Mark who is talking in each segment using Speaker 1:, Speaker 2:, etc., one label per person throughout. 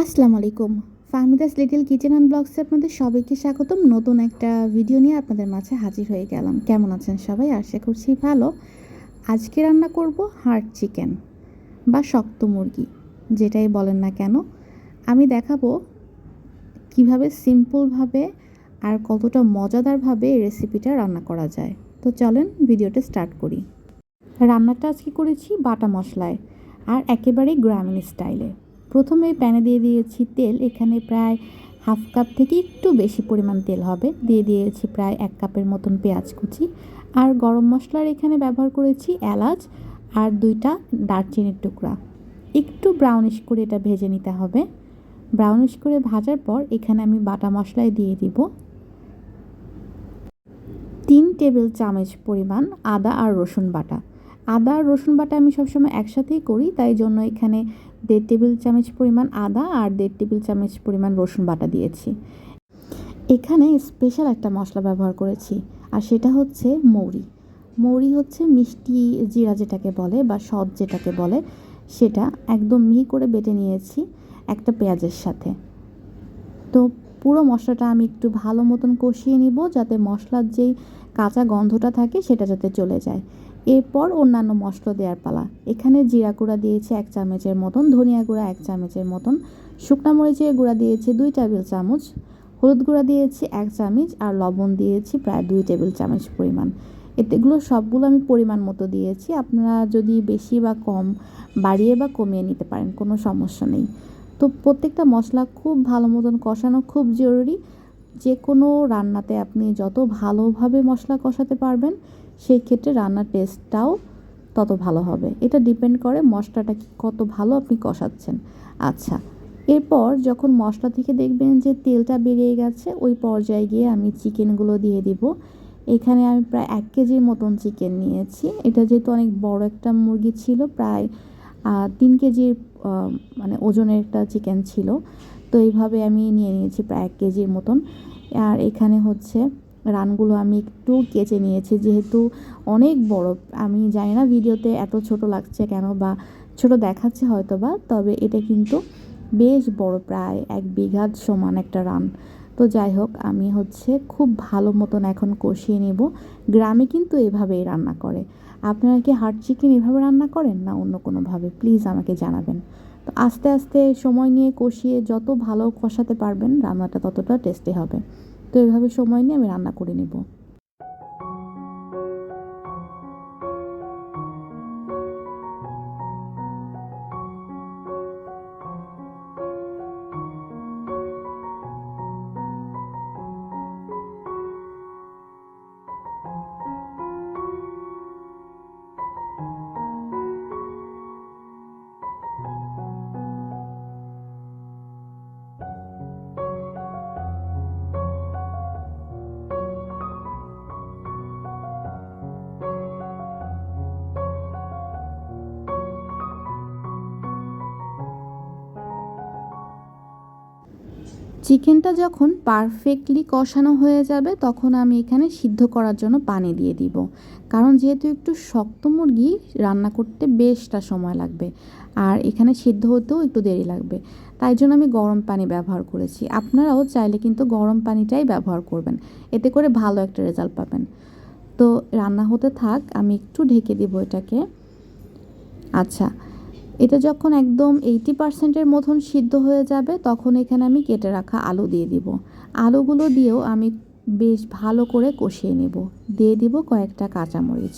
Speaker 1: আসসালামু আলাইকুম। Fahmida's little kitchen and ব্লগসে আপনাদের সবাইকে স্বাগতম। নতুন একটা ভিডিও নিয়ে আপনাদের মাঝে হাজির হয়ে গেলাম। কেমন আছেন সবাই? আশা করছি ভালো। আজকে রান্না করব হার্ড চিকেন বা শক্ত মুরগি, যেটাই বলেন না কেন। আমি দেখাবো কীভাবে সিম্পলভাবে আর কতটা মজাদারভাবে এই রেসিপিটা রান্না করা যায়। তো চলেন ভিডিওটা স্টার্ট করি। রান্নাটা আজকে করেছি বাটা মশলায়, আর একেবারেই গ্রামীণ স্টাইলে। প্রথমে প্যানে দিয়ে দিয়েছি তেল, এখানে প্রায় হাফ কাপ থেকে একটু বেশি পরিমাণ তেল হবে। দিয়ে দিয়েছি প্রায় এক কাপের মতন পেঁয়াজ কুচি। আর গরম মশলার এখানে ব্যবহার করেছি এলাচ আর দুইটা দারচিনির টুকরা। একটু ব্রাউনিশ করে এটা ভেজে নিতে হবে। ব্রাউনিশ করে ভাজার পর এখানে আমি বাটা মশলায় দিয়ে দিব। তিন টেবিল চামচ পরিমাণ আদা আর রসুন বাটা। আদা আর রসুন বাটা আমি সবসময় একসাথেই করি, তাই জন্য এখানে দেড় টেবিল চামচ পরিমাণ আদা আর দেড় টেবিল চামচ পরিমাণ রসুন বাটা দিয়েছি। এখানে স্পেশাল একটা মশলা ব্যবহার করেছি, আর সেটা হচ্ছে মৌরি। মৌরি হচ্ছে মিষ্টি জিরা যেটাকে বলে বা সদ যেটাকে বলে, সেটা একদম মিহি করে বেটে নিয়েছি একটা পেঁয়াজের সাথে। তো পুরো মশলাটা আমি একটু ভালো মতন কষিয়ে নিব, যাতে মশলার যেই কাঁচা গন্ধটা থাকে সেটা যাতে চলে যায়। এরপর অন্যান্য মশলা দেওয়ার পালা। এখানে জিরা গুঁড়া দিয়েছি এক চামচের মতন, ধনিয়া গুঁড়া এক চামচের মতন, শুকনা মরিচের গুঁড়া দিয়েছি দুই টেবিল চামচ, হলুদ গুঁড়া দিয়েছি এক চামচ, আর লবণ দিয়েছি প্রায় দুই টেবিল চামচ পরিমাণ। এগুলো সবগুলো আমি পরিমাণ মতো দিয়েছি। আপনারা যদি বেশি বা কম, বাড়িয়ে বা কমিয়ে নিতে পারেন, কোনো সমস্যা নেই। তো প্রত্যেকটা মশলা খুব ভালো মতন কষানো খুব জরুরি। যে কোনো রান্নাতে আপনি যত ভালোভাবে মশলা কষাতে পারবেন সেই ক্ষেত্রে রান্নার টেস্টটাও তত ভালো হবে। এটা ডিপেন্ড করে মশলাটা কত ভালো আপনি কষাচ্ছেন। আচ্ছা এরপর যখন মশলা থেকে দেখবেন যে তেলটা বেরিয়ে গেছে, ওই পর্যায়ে গিয়ে আমি চিকেনগুলো দিয়ে দিব। এখানে আমি প্রায় এক কেজির মতন চিকেন নিয়েছি। এটা যেহেতু অনেক বড় একটা মুরগি ছিল, প্রায় তিন কেজির মানে ওজনের একটা চিকেন ছিল। তো এইভাবে আমি নিয়ে নিয়েছি প্রায় এক কেজির মতন। আর এখানে হচ্ছে রানগুলো আমি একটু কেচে নিয়েছি, যেহেতু অনেক বড়। আমি জানি না ভিডিওতে এত ছোট লাগছে কেন বা ছোট দেখাচ্ছে হয়তো বা তবে এটা কিন্তু বেশ বড়, প্রায় এক বিঘাত সমান একটা রান। তো যাই হোক, আমি হচ্ছে খুব ভালো মতন এখন কষিয়ে নেব। গ্রামে কিন্তু এভাবেই রান্না করে। আপনারা কি হার্ড চিকেন এভাবে রান্না করেন না অন্য কোনোভাবে? প্লিজ আমাকে জানাবেন। তো আস্তে আস্তে সময় নিয়ে কষিয়ে যত ভালো কষাতে পারবেন, রান্নাটা ততটা টেস্টি হবে। তো এভাবে সময় নিয়ে আমি রান্না করে নেব। চিকেনটা যখন পারফেক্টলি কষানো হয়ে যাবে, তখন আমি এখানে সিদ্ধ করার জন্য পানি দিয়ে দিব। কারণ যেহেতু একটু শক্ত মুরগি, রান্না করতে বেশটা সময় লাগবে। আর এখানে সিদ্ধ হতেও একটু দেরি লাগবে। তাই জন্য আমি গরম পানি ব্যবহার করেছি। আপনারাও চাইলে কিন্তু গরম পানিটাই ব্যবহার করবেন। এতে করে ভালো একটা রেজাল্ট পাবেন। তো রান্না হতে থাক, আমি একটু ঢেকে দিব এটাকে। আচ্ছা এটা যখন একদম এইটি পার্সেন্টের মতন সিদ্ধ হয়ে যাবে, তখন এখানে আমি কেটে রাখা আলু দিয়ে দিব। আলুগুলো দিয়েও আমি বেশ ভালো করে কষিয়ে নেব। দিয়ে দিব কয়েকটা কাঁচামরিচ।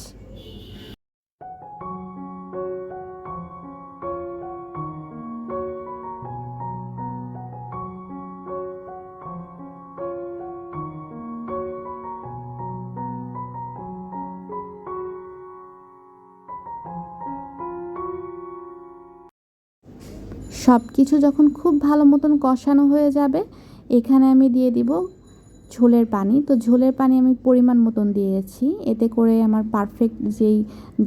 Speaker 1: সব কিছু যখন খুব ভালো মতন কষানো হয়ে যাবে, এখানে আমি দিয়ে দিব ঝোলের পানি। তো ঝোলের পানি আমি পরিমাণ মতন দিয়েছি। এতে করে আমার পারফেক্ট যেই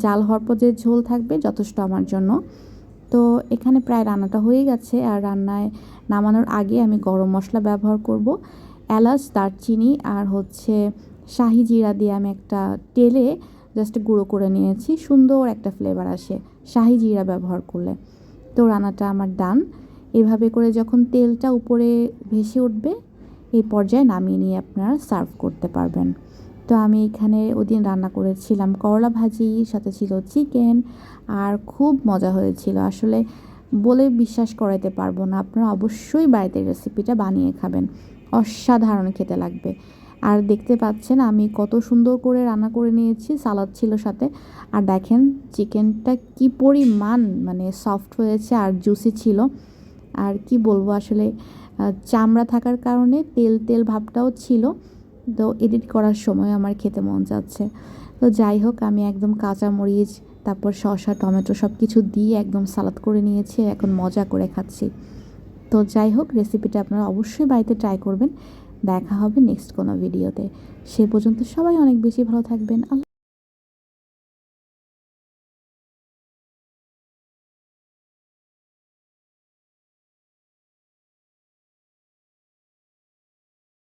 Speaker 1: জাল হওয়ার পর যে ঝোল থাকবে যথেষ্ট আমার জন্য। তো এখানে প্রায় রান্নাটা হয়ে গেছে। আর রান্নায় নামানোর আগে আমি গরম মশলা ব্যবহার করব। এলাচ, দারচিনি আর হচ্ছে শাহি জিরা দিয়ে আমি একটা তেলে জাস্ট গুঁড়ো করে নিয়েছি। সুন্দর একটা ফ্লেভার আসে শাহি জিরা ব্যবহার করলে। তো রান্নাটা আমার ডান। এভাবে করে যখন তেলটা উপরে ভেসে উঠবে, এই পর্যায়ে নামিয়ে নিয়ে আপনারা সার্ভ করতে পারবেন। তো আমি এখানে ওদিন রান্না করেছিলাম করলা ভাজি, সাথে ছিল চিকেন, আর খুব মজা হয়েছিল। আসলে বলে বিশ্বাস করাইতে পারব না, আপনারা অবশ্যই বাড়িতে রেসিপিটা বানিয়ে খাবেন। অসাধারণ খেতে লাগবে। আর দেখতে পাচ্ছেন আমি কত সুন্দর করে রান্না করে নিয়েছি, সালাদ ছিল সাথে। আর দেখেন চিকেনটা কি পরিমাণ মানে সফট হয়েছে আর জুসি ছিল। আর কি বলব আসলে চামড়া থাকার কারণে তেল তেল ভাবটাও ছিল। তো এডিট করার সময় আমার খেতে মন যাচ্ছে। তো যাই হোক, আমি একদম কাঁচা মরিচ তারপর শসা, টমেটো সব কিছু দিয়ে একদম সালাদ করে নিয়েছি এখন মজা করে খাচ্ছি। তো যাই হোক রেসিপিটা আপনারা অবশ্যই বাড়িতে ট্রাই করবেন। দেখা হবে নেক্সট কোনো ভিডিওতে সে পর্যন্ত সবাই অনেক বেশি ভালো থাকবেন।